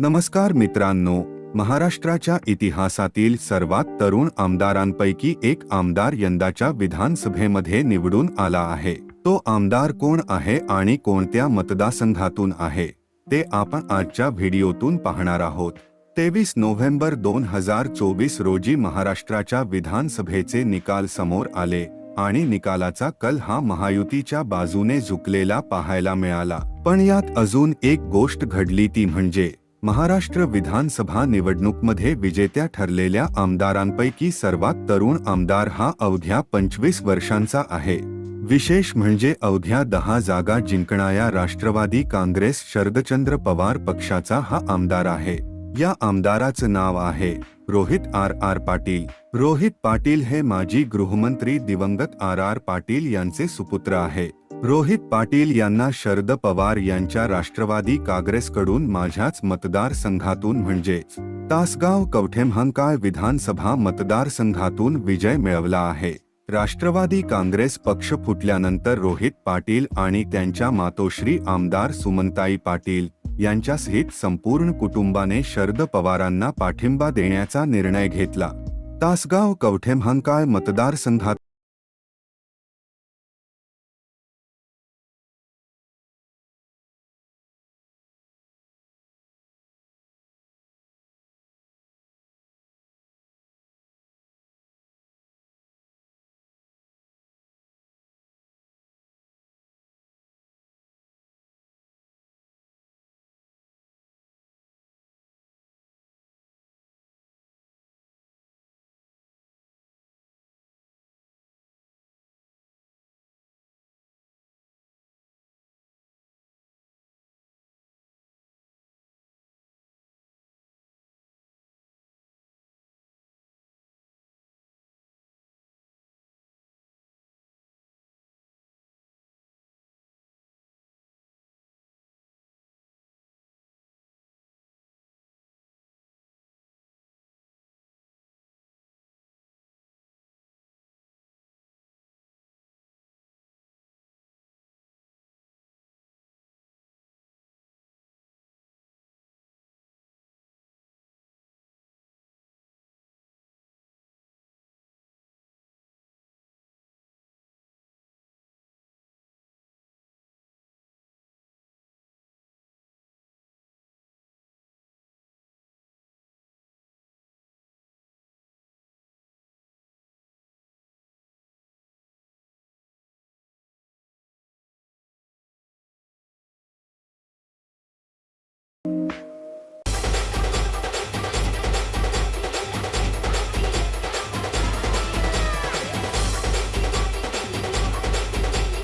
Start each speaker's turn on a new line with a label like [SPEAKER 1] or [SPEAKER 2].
[SPEAKER 1] नमस्कार मित्रांनो महाराष्ट्राच्या इतिहासातील सर्वात तरुण आमदारांपैकी एक आमदार यंदाच्या विधानसभेमध्ये निवडून आला आहे. तो आमदार कोण आहे आणि कोणत्या मतदारसंघातून आहे ते आपण आजच्या व्हिडिओतून पाहणार आहोत. तेवीस नोव्हेंबर दोन हजार चोवीस रोजी महाराष्ट्राच्या विधानसभेचे निकाल समोर आले आणि निकालाचा कल हा महायुतीच्या बाजूने झुकलेला पाहायला मिळाला. पण यात अजून एक गोष्ट घडली ती म्हणजे महाराष्ट्र विधानसभा निवडणूकमध्ये विजेत्या ठरलेल्या आमदारांपैकी सर्वात तरुण आमदार हा अवघ्या पंचवीस वर्षांचा आहे. विशेष म्हणजे अवघ्या दहा जागा जिंकणाऱ्या राष्ट्रवादी काँग्रेस शरदचंद्र पवार पक्षाचा हा आमदार आहे. या आमदाराचं नाव आहे रोहित आर आर पाटील. रोहित पाटील हे माजी गृहमंत्री दिवंगत आर आर पाटील यांचे सुपुत्र आहे. रोहित पाटील यांना शरद पवार यांच्या राष्ट्रवादी काँग्रेसकडून माझ्याच मतदारसंघातून म्हणजेच तासगाव कवठेमहांकाळ विधानसभा मतदारसंघातून विजय मिळवला आहे. राष्ट्रवादी काँग्रेस पक्ष फुटल्यानंतर रोहित पाटील आणि त्यांच्या मातोश्री आमदार सुमनताई पाटील यांच्यासहित संपूर्ण कुटुंबाने शरद पवारांना पाठिंबा देण्याचा निर्णय घेतला. तासगाव कवठेमहांकाळ मतदारसंघात